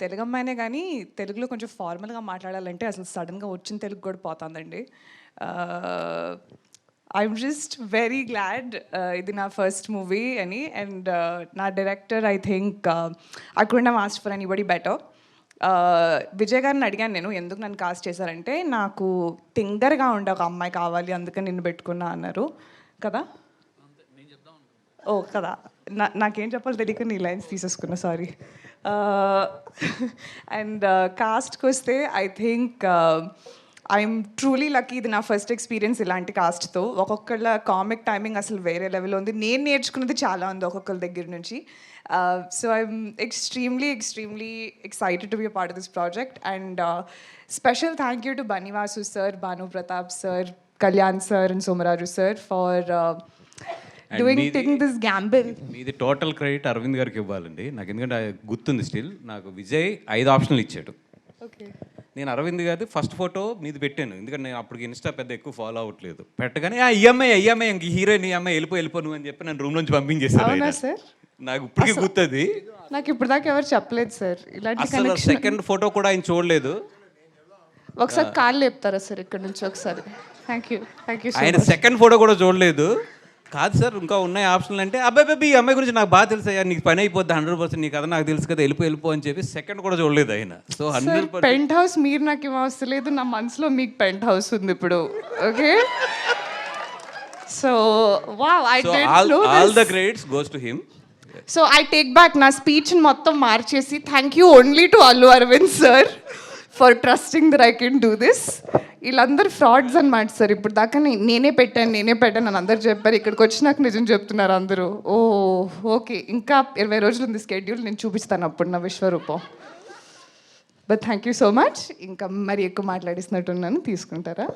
తెలుగు అమ్మాయినే కానీ తెలుగులో కొంచెం ఫార్మల్గా మాట్లాడాలంటే అసలు సడన్గా వచ్చిన తెలుగు కూడా పోతుందండి. ఐఎమ్ జస్ట్ వెరీ గ్లాడ్ ఇది నా ఫస్ట్ మూవీ అని అండ్ నా director I think I could must for anybody better. Vijay గారిని అడిగాను నేను ఎందుకు నన్ను కాస్ట్ చేశారంటే నాకు తింగర్గా ఉండే ఒక అమ్మాయి కావాలి అందుకని నిన్ను పెట్టుకున్నా అన్నారు. కదా? ఓ కదా. నా నాకేం చెప్పాలో తెలియక నీ లైన్స్ తీసేసుకున్నా సారీ. అండ్ కాస్ట్కి వస్తే I think I'm truly lucky ఇది నా ఫస్ట్ ఎక్స్పీరియన్స్ ఇలాంటి కాస్ట్తో ఒక్కొక్కళ్ళ కామిక్ టైమింగ్ అసలు వేరే లెవెల్ ఉంది. నేను నేర్చుకున్నది చాలా ఉంది ఒక్కొక్కరి దగ్గర నుంచి. So I'm extremely extremely excited to be part of this project and special thank you to Bunny Vasu sir Bhanu Pratap sir Kalyan sir and Somaraju sir for doing మీది- టేకింగ్ దిస్ గ్యాంబుల్ మీది total credit Aravind గారికి ఇవ్వాలండి. నాకు ఎందుకంటే గుర్తుంది still నాకు విజయ్ ఐదు ఆప్షన్లు ఇచ్చాడు. ఓకే నేను అరవింద్ గారి ఫస్ట్ ఫోటో మీది పెట్టాను. ఎందుకంటే నేను అప్పటికి ఇన్స్టా పెద్ద ఎక్కువ ఫాలో అవ్వట్లేదు. పెట్టగానే ఆ ఈఎంఐ ఈఎంఐ ఇంక హీరోయిన్ ఈఎంఐ వెళ్ళిపో వెళ్ళిపో నువ్వు అని చెప్పి నన్ను రూమ్ నుంచి ఆయన. సార్? నాకు ఇప్పటికీ గుర్తుంది. నాకు ఇప్పుడు దాకా ఎవరు చెప్పలేదు సార్. ఇలాంటి సెకండ్ ఫోటో కూడా ఆయన చూడలేదు. ఒకసారి కాళ్ళు లేపుతారా సార్ ఇక్కడ నుంచి ఒకసారి? థ్యాంక్ యూ థ్యాంక్ యూ ఆయన సెకండ్ ఫోటో కూడా చూడలేదు. కాదు సార్ ఇంకా ఉన్నాయి ఆప్షన్లు అంటే అబ్బాయి బాబీ ఈ అమ్మాయి గురించి నాకు బాగా తెలుసు అయ్యా నీకు పని అయిపోద్ది హండ్రెడ్ పర్సెంట్ నీకు కదా నాకు తెలుసు కదా వెళ్ళిపో వెళ్ళిపో అని చెప్పి సెకండ్ కూడా చూడలేదు ఆయన. సో హండ్రెడ్ పెంట్ హౌస్ మీరు నాకు ఏం అవసరం లేదు నా మనసులో మీకు పెంట్ హౌస్ ఉంది ఇప్పుడు okay? So wow I all the credits goes to him so I take back నా స్పీచ్ మొత్తం మార్చేసి thank you only to Allu Aravind sir for trusting that I can do this వీళ్ళందరూ frauds అనమాట sir. ఇప్పుడు దాకా నేనే పెట్టాను నేనే పెట్టాను. అని అందరు చెప్పారు ఇక్కడికి వచ్చి నాకు నిజం చెప్తున్నారు అందరూ. Oh okay. ఇంకా ఇరవై రోజులు ఉంది స్కెడ్యూల్ నేను చూపిస్తాను అప్పుడు నా విశ్వరూపం. But thank you so much ఇంకా మరి ఎక్కువ మాట్లాడిస్తున్నట్టున్నాను తీసుకుంటారా?